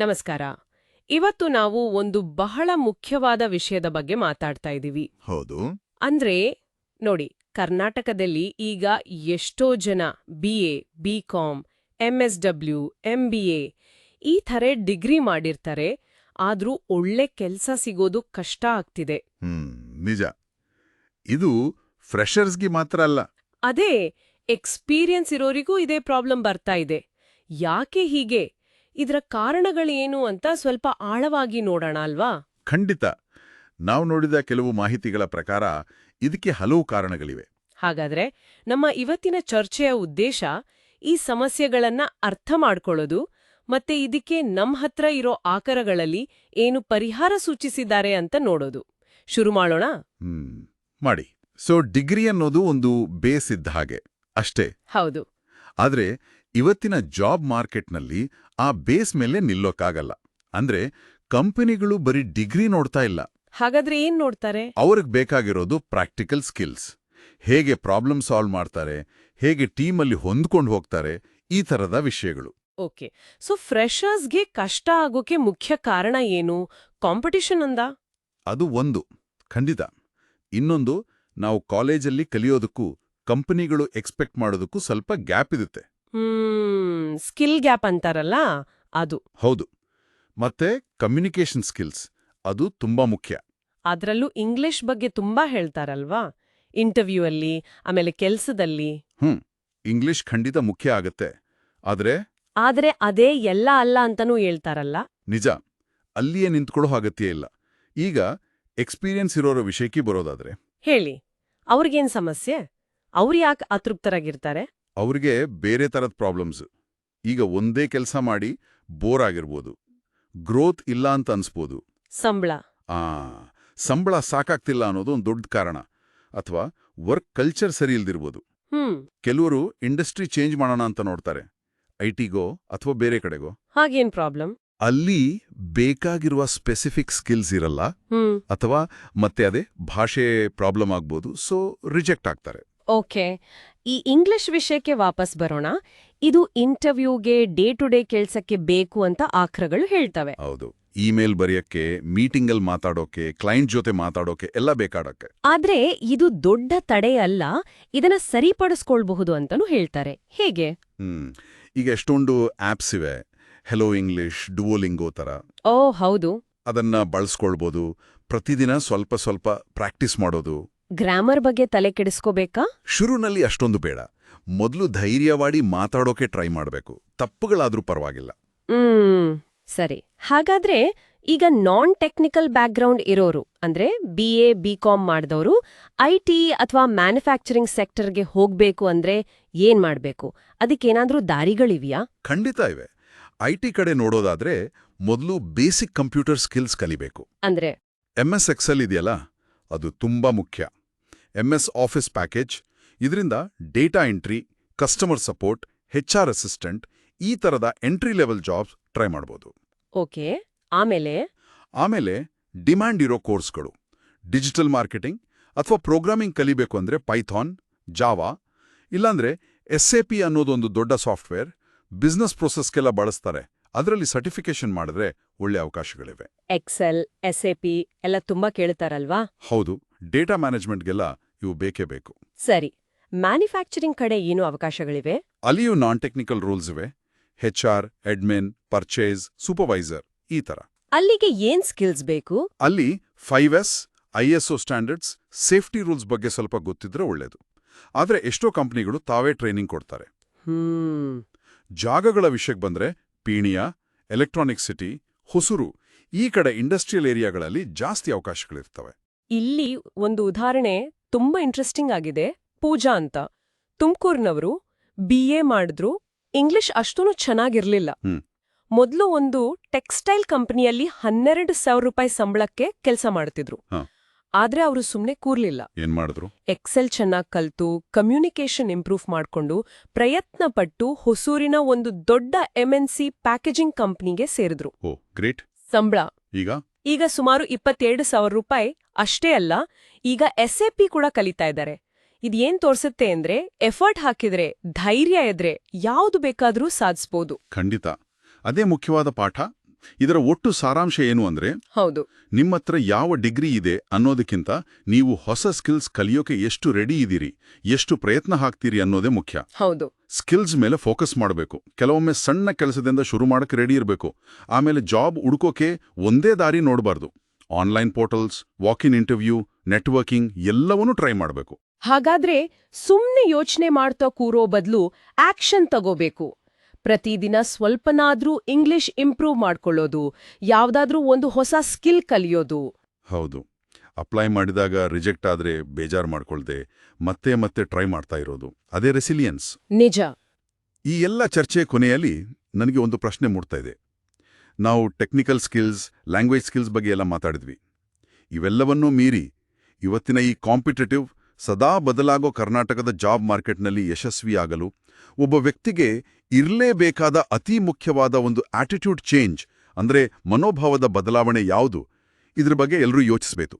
ನಮಸ್ಕಾರ. ಇವತ್ತು ನಾವು ಒಂದು ಬಹಳ ಮುಖ್ಯವಾದ ವಿಷಯದ ಬಗ್ಗೆ ಮಾತಾಡ್ತಾ ಇದ್ದೀವಿ. ಹೌದು. ಅಂದ್ರೆ ನೋಡಿ ಕರ್ನಾಟಕದಲ್ಲಿ ಈಗ ಎಷ್ಟೋ ಜನ B A B com B A ಈ ಥರ ಡಿಗ್ರಿ ಮಾಡಿರ್ತಾರೆ. ಆದ್ರೂ ಒಳ್ಳೆ ಕೆಲಸ ಸಿಗೋದು ಕಷ್ಟ ಆಗ್ತಿದೆ. ಹ್ಮ್ ನಿಜ. ಇದು ಫ್ರೆಷರ್ಸ್ಗೆ ಮಾತ್ರ ಅಲ್ಲ. ಅದೇ ಎಕ್ಸ್ಪೀರಿಯನ್ಸ್ ಇರೋರಿಗೂ ಇದೇ ಪ್ರಾಬ್ಲಮ್ ಬರ್ತಾ ಇದೆ. ಯಾಕೆ ಹೀಗೆ? ಇದರ ಕಾರಣಗಳೇನು ಅಂತ ಸ್ವಲ್ಪ ಆಳವಾಗಿ ನೋಡೋಣ ಅಲ್ವಾ? ಖಂಡಿತ. ನಾವು ನೋಡಿದ ಕೆಲವು ಮಾಹಿತಿಗಳ ಪ್ರಕಾರ ಇದಕ್ಕೆ ಹಲವು ಕಾರಣಗಳಿವೆ. ಹಾಗಾದ್ರೆ ನಮ್ಮ ಇವತ್ತಿನ ಚರ್ಚೆಯ ಉದ್ದೇಶ ಈ ಸಮಸ್ಯೆಗಳನ್ನ ಅರ್ಥ ಮಾಡ್ಕೊಳ್ಳೋದು ಮತ್ತೆ ಇದಕ್ಕೆ ನಮ್ಮ ಹತ್ರ ಇರೋ ಆಕರಗಳಲ್ಲಿ ಏನು ಪರಿಹಾರ ಸೂಚಿಸಿದ್ದಾರೆ ಅಂತ ನೋಡೋದು. ಶುರು ಮಾಡೋಣ? ಮಾಡಿ. ಸೊ ಡಿಗ್ರಿ ಅನ್ನೋದು ಒಂದು ಬೇಸ್ ಇದ್ದ ಹಾಗೆ. ಅಷ್ಟೇ. ಹೌದು. ಆದ್ರೆ ಇವತ್ತಿನ ಜಾಬ್ ಮಾರ್ಕೆಟ್ನಲ್ಲಿ ಆ ಬೇಸ್ ಮೇಲೆ ನಿಲ್ಲೋಕ್ಕಾಗಲ್ಲ. ಅಂದ್ರೆ ಕಂಪನಿಗಳು ಬರೀ ಡಿಗ್ರಿ ನೋಡ್ತಾ ಇಲ್ಲ. ಹಾಗಾದ್ರೆ ಏನ್ ನೋಡ್ತಾರೆ? ಅವ್ರಿಗೆ ಬೇಕಾಗಿರೋದು ಪ್ರಾಕ್ಟಿಕಲ್ ಸ್ಕಿಲ್ಸ್. ಹೇಗೆ ಪ್ರಾಬ್ಲಮ್ ಸಾಲ್ವ್ ಮಾಡ್ತಾರೆ ಹೇಗೆ ಟೀಮಲ್ಲಿ ಹೊಂದ್ಕೊಂಡು ಹೋಗ್ತಾರೆ ಈ ಥರದ ವಿಷಯಗಳು. ಓಕೆ. ಸೊ ಫ್ರೆಷರ್ಸ್ಗೆ ಕಷ್ಟ ಆಗೋಕೆ ಮುಖ್ಯ ಕಾರಣ ಏನು? ಕಾಂಪಿಟಿಷನ್ ಅಂದ? ಅದು ಒಂದು. ಖಂಡಿತ. ಇನ್ನೊಂದು ನಾವು ಕಾಲೇಜಲ್ಲಿ ಕಲಿಯೋದಕ್ಕೂ ಕಂಪನಿಗಳು ಎಕ್ಸ್ಪೆಕ್ಟ್ ಮಾಡೋದಕ್ಕೂ ಸ್ವಲ್ಪ ಗ್ಯಾಪ್ ಇರುತ್ತೆ. ಹ್ಮ್ ಸ್ಕಿಲ್ ಗ್ಯಾಪ್ ಅಂತಾರಲ್ಲ ಅದು. ಹೌದು. ಮತ್ತೆ ಕಮ್ಯುನಿಕೇಷನ್ ಸ್ಕಿಲ್ಸ್ ಅದು ತುಂಬಾ ಮುಖ್ಯ. ಅದರಲ್ಲೂ ಇಂಗ್ಲಿಷ್ ಬಗ್ಗೆ ತುಂಬಾ ಹೇಳ್ತಾರಲ್ವಾ? ಇಂಟರ್ವ್ಯೂ ಅಲ್ಲಿ ಆಮೇಲೆ ಕೆಲ್ಸದಲ್ಲಿ. ಇಂಗ್ಲಿಷ್ ಖಂಡಿತ ಮುಖ್ಯ ಆಗತ್ತೆ. ಆದ್ರೆ? ಆದ್ರೆ ಅದೇ ಎಲ್ಲ ಅಲ್ಲ ಅಂತಾನೂ ಹೇಳ್ತಾರಲ್ಲ. ನಿಜ. ಅಲ್ಲಿಯೇ ನಿಂತ್ಕೊಳ್ಳೋ ಅಗತ್ಯ ಇಲ್ಲ. ಈಗ ಎಕ್ಸ್ಪೀರಿಯನ್ಸ್ ಇರೋರ ವಿಷಯಕ್ಕೆ ಬರೋದಾದ್ರೆ. ಹೇಳಿ. ಅವ್ರಿಗೇನ್ ಸಮಸ್ಯೆ? ಅವ್ರು ಯಾಕೆ ಅತೃಪ್ತರಾಗಿರ್ತಾರೆ? ಅವ್ರಿಗೆ ಬೇರೆ ಥರದ ಪ್ರಾಬ್ಲಮ್ಸ್ ಈಗ ಒಂದೇ ಕೆಲಸ ಮಾಡಿ ಬೋರ್ ಆಗಿರ್ಬೋದು. ಗ್ರೋತ್ ಇಲ್ಲ ಅಂತ ಅನ್ಸ್ಬೋದು. ಸಂಬಳ. ಆ ಸಂಬಳ ಸಾಕಾಗ್ತಿಲ್ಲ ಅನ್ನೋದು ಒಂದು ದೊಡ್ಡ ಕಾರಣ. ಅಥವಾ ವರ್ಕ್ ಕಲ್ಚರ್ ಸರಿ ಇಲ್ದಿರ್ಬೋದು. ಕೆಲವರು ಇಂಡಸ್ಟ್ರಿ ಚೇಂಜ್ ಮಾಡೋಣ ಅಂತ ನೋಡ್ತಾರೆ. ಐಟಿಗೋ ಅಥವಾ ಬೇರೆ ಕಡೆಗೋ. ಹಾಗೇನ್ ಪ್ರಾಬ್ಲಮ್ ಅಲ್ಲಿ ಬೇಕಾಗಿರುವ ಸ್ಪೆಸಿಫಿಕ್ ಸ್ಕಿಲ್ಸ್ ಇರಲ್ಲ. ಅಥವಾ ಮತ್ತೆ ಅದೇ ಭಾಷೆ ಪ್ರಾಬ್ಲಮ್ ಆಗ್ಬೋದು. ಸೊ ರಿಜೆಕ್ಟ್ ಆಗ್ತಾರೆ. ಓಕೆ ಈ ಇಂಗ್ಲಿಷ್ ವಿಷಯಕ್ಕೆ ವಾಪಸ್ ಬರೋಣ. ಇದು ಇಂಟರ್ವ್ಯೂಗೆ ಡೇ ಟು ಡೇ ಕೆಲಸಕ್ಕೆ ಬೇಕು ಅಂತ ಆಕ್ರಗಳು ಹೇಳ್ತವೆ. ಹೌದು. ಇಮೇಲ್ ಬರೆಯಕ್ಕೆ ಮೀಟಿಂಗ್ ಅಲ್ಲಿ ಮಾತಾಡೋಕೆ ಕ್ಲೈಂಟ್ ಜೊತೆ ಮಾತಾಡೋಕೆ ಎಲ್ಲ ಬೇಕಾಡಕ್ಕೆ. ಆದ್ರೆ ಇದು ದೊಡ್ಡ ತಡೆ ಅಲ್ಲ ಇದನ್ನ ಸರಿಪಡಿಸ್ಕೊಳ್ಬಹುದು ಅಂತನೂ ಹೇಳ್ತಾರೆ. ಹೇಗೆ? ಹ್ಮ್. ಈಗ ಎಷ್ಟೊಂದು ಆಪ್ಸ್ ಇವೆ. ಹೆಲೋ ಇಂಗ್ಲಿಷ್ ಡುವೋಲಿಂಗೋ ತರ. ಓ ಹೌದು. ಅದನ್ನ ಬಳಸ್ಕೊಳ್ಬೋದು. ಪ್ರತಿದಿನ ಸ್ವಲ್ಪ ಸ್ವಲ್ಪ ಪ್ರಾಕ್ಟೀಸ್ ಮಾಡೋದು. ಗ್ರಾಮರ್ ಬಗ್ಗೆ ತಲೆ ಕೆಡಿಸ್ಕೋಬೇಕಾ? ಶುರುನಲ್ಲಿ ಅಷ್ಟೊಂದು ಬೇಡ. ಮೊದಲು ಧೈರ್ಯವಾಡಿ ಮಾತಾಡೋಕೆ ಟ್ರೈ ಮಾಡಬೇಕು. ತಪ್ಪುಗಳಾದ್ರೂ ಪರವಾಗಿಲ್ಲ. ಹ್ಮ್ ಸರಿ. ಹಾಗಾದ್ರೆ ಈಗ ನಾನ್ ಟೆಕ್ನಿಕಲ್ ಬ್ಯಾಕ್ಗ್ರೌಂಡ್ ಇರೋರು ಅಂದ್ರೆ ಬಿ ಎ ಬಿ ಕಾಮ್ ಮಾಡಿದವರು ಐ ಟಿ ಅಥವಾ ಮ್ಯಾನುಫ್ಯಾಕ್ಚರಿಂಗ್ ಸೆಕ್ಟರ್ಗೆ ಹೋಗ್ಬೇಕು ಅಂದ್ರೆ ಏನ್ ಮಾಡ್ಬೇಕು? ಅದಕ್ಕೇನಾದ್ರೂ ದಾರಿಗಳಿವ್ಯಾ? ಖಂಡಿತ ಇವೆ. ಐ ಟಿ ಕಡೆ ನೋಡೋದಾದ್ರೆ ಮೊದಲು ಬೇಸಿಕ್ ಕಂಪ್ಯೂಟರ್ ಸ್ಕಿಲ್ಸ್ ಕಲಿಬೇಕು. ಅಂದ್ರೆ? ಎಂ ಎಸ್ ಎಕ್ಸೆಲ್ ಇದೆಯಲ್ಲ ಅದು ತುಂಬಾ ಮುಖ್ಯ. ಎಂ ಎಸ್ ಆಫೀಸ್ ಪ್ಯಾಕೇಜ್ ಇದರಿಂದ data entry customer support H R assistant ಈ ತರದ ಎಂಟ್ರಿ ಲೆವೆಲ್ ಜಾಬ್ಸ್ ಟ್ರೈ ಮಾಡ್ಬೋದು. ಓಕೆ ಆಮೇಲೆ? ಆಮೇಲೆ ಡಿಮ್ಯಾಂಡ್ ಇರೋ ಕೋರ್ಸ್ಗಳು ಡಿಜಿಟಲ್ ಮಾರ್ಕೆಟಿಂಗ್ ಅಥವಾ ಪ್ರೋಗ್ರಾಮಿಂಗ್ ಕಲಿಬೇಕು ಅಂದ್ರೆ ಪೈಥಾನ್ ಜಾವಾ ಇಲ್ಲಾಂದ್ರೆ ಎಸ್ ಎ ಪಿ ಅನ್ನೋದೊಂದು ದೊಡ್ಡ ಸಾಫ್ಟ್ವೇರ್ ಬಿಸ್ನೆಸ್ ಪ್ರೊಸೆಸ್ಗೆಲ್ಲ ಬಳಸ್ತಾರೆ. ಅದರಲ್ಲಿ ಸರ್ಟಿಫಿಕೇಶನ್ ಮಾಡಿದ್ರೆ ಒಳ್ಳೆ ಅವಕಾಶಗಳಿವೆ. ಎಕ್ಸೆಲ್ ಎಸ್ ಎ ಪಿ ಎಲ್ಲ ತುಂಬಾ ಕೇಳ್ತಾರಲ್ವಾ? ಹೌದು. ಡೇಟಾ ಮ್ಯಾನೇಜ್ಮೆಂಟ್ಗೆಲ್ಲ ಇವು ಬೇಕೇ ಬೇಕು. ಸರಿ. ಮ್ಯಾನುಫ್ಯಾಕ್ಚರಿಂಗ್ ಕಡೆ ಏನು ಅವಕಾಶಗಳಿವೆ? ಅಲ್ಲಿಯೂ ನಾನ್ ಟೆಕ್ನಿಕಲ್ ರೂಲ್ಸ್ ಇವೆ. H R admin purchase supervisor ಈ ತರ. ಅಲ್ಲಿಗೆ ಏನ್ ಸ್ಕಿಲ್ಸ್ ಬೇಕು? ಅಲ್ಲಿ five S ISO standards safety rules ಬಗ್ಗೆ ಸ್ವಲ್ಪ ಗೊತ್ತಿದ್ರೆ ಒಳ್ಳೇದು. ಆದರೆ ಎಷ್ಟೋ ಕಂಪ್ನಿಗಳು ತಾವೇ ಟ್ರೈನಿಂಗ್ ಕೊಡ್ತಾರೆ. ಜಾಗಗಳ ವಿಷಯಕ್ಕೆ ಬಂದ್ರೆ ಪೀಣಿಯ ಎಲೆಕ್ಟ್ರಾನಿಕ್ ಸಿಟಿ ಹೊಸೂರು ಈ ಕಡೆ ಇಂಡಸ್ಟ್ರಿಯಲ್ ಏರಿಯಾಗಳಲ್ಲಿ ಜಾಸ್ತಿ ಅವಕಾಶಗಳಿರ್ತವೆ. ಇಲ್ಲಿ ಒಂದು ಉದಾಹರಣೆ ತುಂಬಾ ಇಂಟ್ರೆಸ್ಟಿಂಗ್ ಆಗಿದೆ. ಪೂಜಾ ಅಂತ. ತುಮಕೂರಿನವರು ಬಿ ಎ ಮಾಡಿದ್ರು. ಇಂಗ್ಲಿಷ್ ಅಷ್ಟೂ ಚೆನ್ನಾಗಿರ್ಲಿಲ್ಲ. ಮೊದಲು ಒಂದು ಟೆಕ್ಸ್ಟೈಲ್ ಕಂಪನಿಯಲ್ಲಿ ಹನ್ನೆರಡು ಸಾವಿರ ರೂಪಾಯಿ ಸಂಬಳಕ್ಕೆ ಕೆಲಸ ಮಾಡ್ತಿದ್ರು. ಆದ್ರೆ ಅವರು ಸುಮ್ನೆ ಕೂರ್ಲಿಲ್ಲ. ಏನ್ ಮಾಡಿದ್ರು? ಎಕ್ಸೆಲ್ ಚೆನ್ನಾಗಿ ಕಲ್ತು ಕಮ್ಯುನಿಕೇಶನ್ ಇಂಪ್ರೂವ್ ಮಾಡ್ಕೊಂಡು ಪ್ರಯತ್ನ ಪಟ್ಟು ಹೊಸೂರಿನ ಒಂದು ದೊಡ್ಡ ಎಂಎನ್ಸಿ ಪ್ಯಾಕೇಜಿಂಗ್ ಕಂಪನಿಗೆ ಸೇರಿದ್ರು. ಗ್ರೇಟ್. ಸಂಬಳ. ಈಗ? ಈಗ ಸುಮಾರು ಇಪ್ಪತ್ತೆರಡು ಸಾವಿರ ರೂಪಾಯಿ ಅಷ್ಟೇ ಅಲ್ಲ ಈಗ ಎಸ್ ಎ ಪಿ ಕೂಡ ಕಲಿತಾ ಇದ್ದಾರೆ. ಇದೇನ್ ತೋರಿಸುತ್ತೆ ಅಂದ್ರೆ ಎಫರ್ಟ್ ಹಾಕಿದ್ರೆ ಧೈರ್ಯ ಇದ್ರೆ ಯಾವುದು ಬೇಕಾದ್ರೂ ಸಾಧಿಸಬಹುದು ಖಂಡಿತ. ಅದೇ ಮುಖ್ಯವಾದ ಪಾಠ ಇದರ ಒಟ್ಟು ಸಾರಾಂಶ ಏನು ಅಂದ್ರೆ ಹೌದು. ನಿಮ್ಮ ಹತ್ರ ಯಾವ ಡಿಗ್ರಿ ಇದೆ ಅನ್ನೋದಕ್ಕಿಂತ ನೀವು ಹೊಸ ಸ್ಕಿಲ್ಸ್ ಕಲಿಯೋಕೆ ಎಷ್ಟು ರೆಡಿ ಇದ್ದೀರಿ ಎಷ್ಟು ಪ್ರಯತ್ನ ಹಾಕ್ತೀರಿ ಅನ್ನೋದೇ ಮುಖ್ಯ. ಹೌದು. ಸ್ಕಿಲ್ಸ್ ಮೇಲೆ ಫೋಕಸ್ ಮಾಡಬೇಕು. ಕೆಲವೊಮ್ಮೆ ಸಣ್ಣ ಕೆಲಸದಿಂದ ಶುರು ಮಾಡಕ್ಕೆ ರೆಡಿ ಇರಬೇಕು. ಆಮೇಲೆ ಜಾಬ್ ಹುಡುಕೋಕೆ ಒಂದೇ ದಾರಿ ನೋಡಬಾರ್ದು. Online portals walk in interview networking ಎಲ್ಲವನ್ನೂ ಟ್ರೈ ಮಾಡಬೇಕು. ಹಾಗಾದ್ರೆ ಸುಮ್ಮನೆ ಯೋಚನೆ ಮಾಡ್ತಾ ಕೂರೋ ಬದಲು ಆಕ್ಷನ್ ತಗೋಬೇಕು. ಪ್ರತಿದಿನ ಸ್ವಲ್ಪನಾದ್ರೂ ಇಂಗ್ಲಿಷ್ ಇಂಪ್ರೂವ್ ಮಾಡ್ಕೊಳ್ಳೋದು ಯಾವ್ದಾದ್ರೂ ಒಂದು ಹೊಸ ಸ್ಕಿಲ್ ಕಲಿಯೋದು. ಹೌದು. ಅಪ್ಲೈ ಮಾಡಿದಾಗ ರಿಜೆಕ್ಟ್ ಆದ್ರೆ ಬೇಜಾರ್ ಮಾಡ್ಕೊಳ್ದೆ ಮತ್ತೆ ಮತ್ತೆ ಟ್ರೈ ಮಾಡ್ತಾ ಇರೋದು. ಅದೇ ರೆಸಿಲಿಯನ್ಸ್ ನಿಜ. ಈ ಎಲ್ಲ ಚರ್ಚೆ ಕೊನೆಯಲ್ಲಿ ನನಗೆ ಒಂದು ಪ್ರಶ್ನೆ ಮೂಡ್ತಾ ಇದೆ. ನಾವು ಟೆಕ್ನಿಕಲ್ ಸ್ಕಿಲ್ಸ್ ಲ್ಯಾಂಗ್ವೇಜ್ ಸ್ಕಿಲ್ಸ್ ಬಗ್ಗೆ ಎಲ್ಲ ಮಾತಾಡಿದ್ವಿ. ಇವೆಲ್ಲವನ್ನೂ ಮೀರಿ ಇವತ್ತಿನ ಈ ಕಾಂಪಿಟೇಟಿವ್ ಸದಾ ಬದಲಾಗೋ ಕರ್ನಾಟಕದ ಜಾಬ್ ಮಾರ್ಕೆಟ್ನಲ್ಲಿ ಯಶಸ್ವಿಯಾಗಲು ಒಬ್ಬ ವ್ಯಕ್ತಿಗೆ ಇರಲೇಬೇಕಾದ ಅತಿ ಮುಖ್ಯವಾದ ಒಂದು ಆಟಿಟ್ಯೂಡ್ ಚೇಂಜ್ ಅಂದ್ರೆ ಮನೋಭಾವದ ಬದಲಾವಣೆ ಯಾವುದು? ಇದ್ರ ಬಗ್ಗೆ ಎಲ್ಲರೂ ಯೋಚಿಸಬೇಕು.